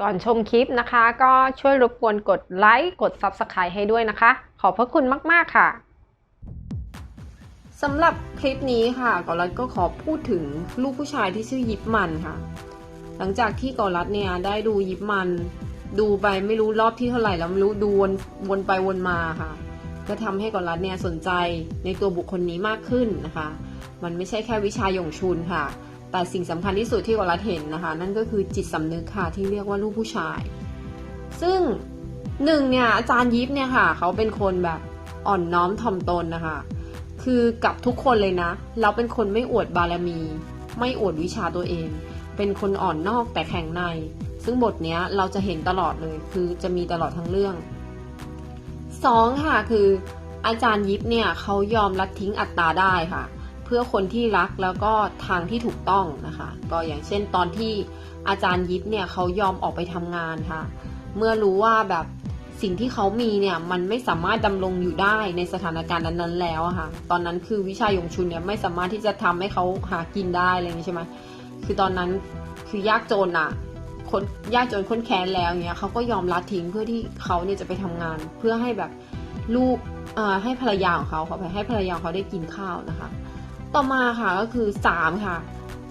ก่อนชมคลิปนะคะ ก็ช่วยรบกวนกดไลค์กด Subscribe ให้ด้วยนะคะ ขอบพระคุณมาก ๆ ค่ะสำหรับคลิปนี้ค่ะกอรัฐก็ขอพูดถึงลูกผู้ชายที่ชื่อยิปมันค่ะ หลังจากที่กอรัฐเนี่ยได้ดูยิปมัน ดูไปไม่รู้รอบที่เท่าไหร่แล้วไม่รู้ดูวนวนไปวนมาค่ะ ก็ทำให้กอรัฐเนี่ยสนใจในตัวบุคคลนี้มากขึ้นนะคะ มันไม่ใช่แค่วิชาหยงชุนค่ะ แต่สิ่งสำคัญที่สุดที่กอรัฐเห็นนะคะ นั่นก็คือจิตสำนึกค่ะที่เรียกว่าลูกผู้ชาย ซึ่งหนึ่งเนี่ยอาจารย์ยิปเนี่ยค่ะ เขาเป็นคนแบบอ่อนน้อมถ่อมตนนะคะ คือกับทุกคนเลยนะ เราเป็นคนไม่อวดบารมี ไม่อวดวิชาตัวเอง เป็นคนอ่อนนอกแต่แข็งใน ซึ่งบทเนี้ยเราจะเห็นตลอดเลยคือจะมีตลอดทั้งเรื่องสองค่ะคืออาจารย์ยิปเนี่ยเขายอมรัดทิ้งอัตตาได้ค่ะเเพื่อคนที่รักแล้วก็ทางที่ถูกต้องนะคะ ก็อย่างเช่นตอนที่อาจารย์ยิปเนี่ยเขายอมออกไปทำงานค่ะ เมื่อรู้ว่าแบบสิ่งที่เขามีเนี่ยมันไม่สามารถดำรงอยู่ได้ในสถานการณ์นั้นๆ แล้วอะค่ะ ตอนนั้นคือวิชาหยงชุนเนี่ยไม่สามารถที่จะทำให้เขาหากินได้อะไรอย่างนี้ใช่ไหมคือตอนนั้นคือยากจนอะคนยากจนค้นแค้นแล้วเนี่ยเขาก็ยอมละทิ้งเพื่อที่เขาเนี่ยจะไปทำงาน เพื่อให้แบบลูกเอ่อให้ภรรยาของเขาเขาไปให้ภรรยาของเขาได้กินข้าวนะคะ ต่อมาค่ะก็คือสามค่ะ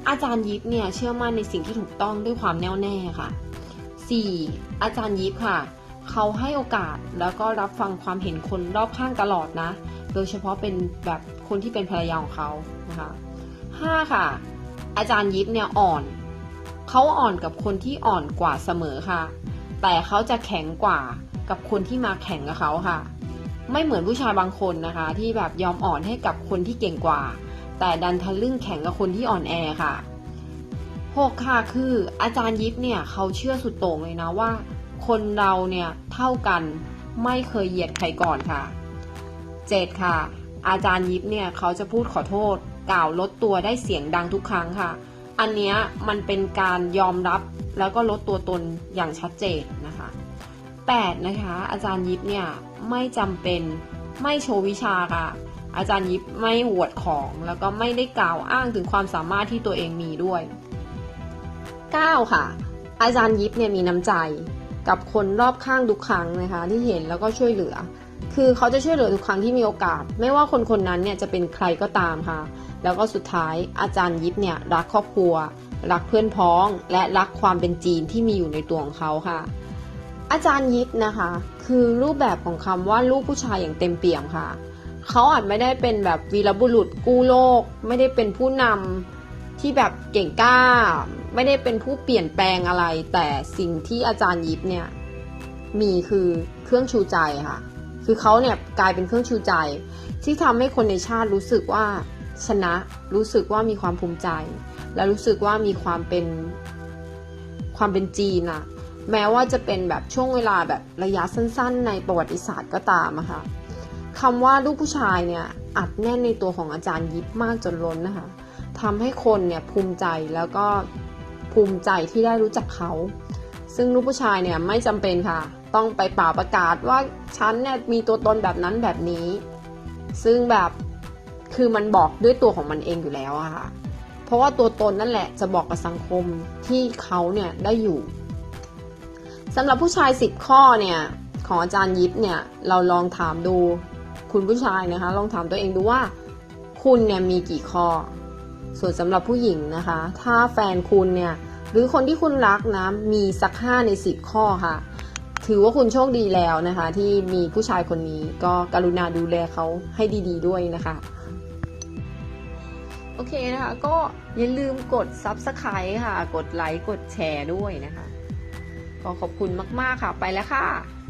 อาจารย์ยิปเนี่ยเชื่อมั่นในสิ่งที่ถูกต้องด้วยความแน่วแน่ค่ะ 4. อาจารย์ยิปค่ะ เขาให้โอกาสแล้วก็รับฟังความเห็นคนรอบข้างตลอดนะ โดยเฉพาะเป็นแบบคนที่เป็นภรรยาของเขานะคะ 5. ค่ะ อาจารย์ยิปเนี่ยอ่อน เขาอ่อนกับคนที่อ่อนกว่าเสมอค่ะ แต่เขาจะแข็งกว่ากับคนที่มาแข่งกับเขาค่ะ ไม่เหมือนผู้ชายบางคนนะคะ ที่แบบยอมอ่อนให้กับคนที่เก่งกว่า แต่ดันทะลึ่งแข่งกับคนที่อ่อนแอค่ะหกค่ะคืออาจารย์ยิปเนี่ยเขาเชื่อสุดโต่งเลยนะว่า คนเราเนี่ยเท่ากันไม่เคยเหยียดใครก่อนค่ะเจ็ดค่ะ อาจารย์ยิปเนี่ยเขาจะพูดขอโทษ กล่าวลดตัวได้เสียงดังทุกครั้งค่ะ อันเนี้ยมันเป็นการยอมรับแล้วก็ลดตัวตนอย่างชัดเจนนะคะแปดนะคะ อาจารย์ยิปเนี่ยไม่จำเป็น ไม่โชว์วิชาค่ะ อาจารย์ยิปไม่หวดของแล้วก็ไม่ได้กล่าวอ้างถึงความสามารถที่ตัวเองมีด้วย 9 ค่ะ อาจารย์ยิปเนี่ยมีน้ำใจกับคนรอบข้างทุกครั้งนะคะ ที่เห็นแล้วก็ช่วยเหลือ คือเขาจะช่วยเหลือทุกครั้งที่มีโอกาส ไม่ว่าคนคนนั้นเนี่ยจะเป็นใครก็ตามค่ะ แล้วก็สุดท้ายอาจารย์ยิปเนี่ยรักครอบครัว รักเพื่อนพ้อง และรักความเป็นจีนที่มีอยู่ในตัวของเขาค่ะ อาจารย์ยิปนะคะ คือรูปแบบของคำว่าลูกผู้ชายอย่างเต็มเปี่ยมค่ะ เขาอาจไม่ได้เป็นแบบวีรบุรุษกู้โลก ไม่ได้เป็นผู้นำที่แบบเก่งกล้า ไม่ได้เป็นผู้เปลี่ยนแปลงอะไร แต่สิ่งที่อาจารย์ยิปเนี่ยมีคือเครื่องชูใจค่ะ คือเขาเนี่ยกลายเป็นเครื่องชูใจ ที่ทำให้คนในชาติรู้สึกว่าชนะรู้สึกว่ามีความภูมิใจ และรู้สึกว่ามีความเป็นความเป็นจีนอะ แม้ว่าจะเป็นแบบช่วงเวลาแบบระยะสั้นๆ ในประวัติศาสตร์ก็ตามอะค่ะคำว่าลูกผู้ชายเนี่ยอัดแน่นในตัวของอาจารย์ยิปมากจนล้นนะคะทำให้คนเนี่ยภูมิใจแล้วก็ภูมิใจที่ได้รู้จักเขา ซึ่งลูกผู้ชายเนี่ยไม่จำเป็นค่ะ ต้องไปเป่าประกาศว่าฉันเนี่ยมีตัวตนแบบนั้นแบบนี้ ซึ่งแบบคือมันบอกด้วยตัวของมันเองอยู่แล้วอะค่ะ เพราะว่าตัวตนนั่นแหละจะบอกกับสังคมที่เขาเนี่ยได้อยู่ สำหรับผู้ชาย 10 ข้อเนี่ยของอาจารย์ยิปเนี่ยเราลองถามดูคุณผู้ชายนะคะ ลองถามตัวเองดูว่า คุณเนี่ยมีกี่ข้อ ส่วนสำหรับผู้หญิงนะคะ ถ้าแฟนคุณเนี่ยหรือคนที่คุณรักนะมีสักห้าใน 10 ข้อค่ะ ถือว่าคุณโชคดีแล้วนะคะ ที่มีผู้ชายคนนี้ก็กรุณาดูแลเขาให้ดี ๆด้วยนะคะโอเคนะคะ ก็อย่าลืมกด Subscribe ค่ะ กดไลค์ กดแชร์ด้วยนะคะ ก็ขอบคุณมาก ๆ ค่ะ ไปแล้วค่ะ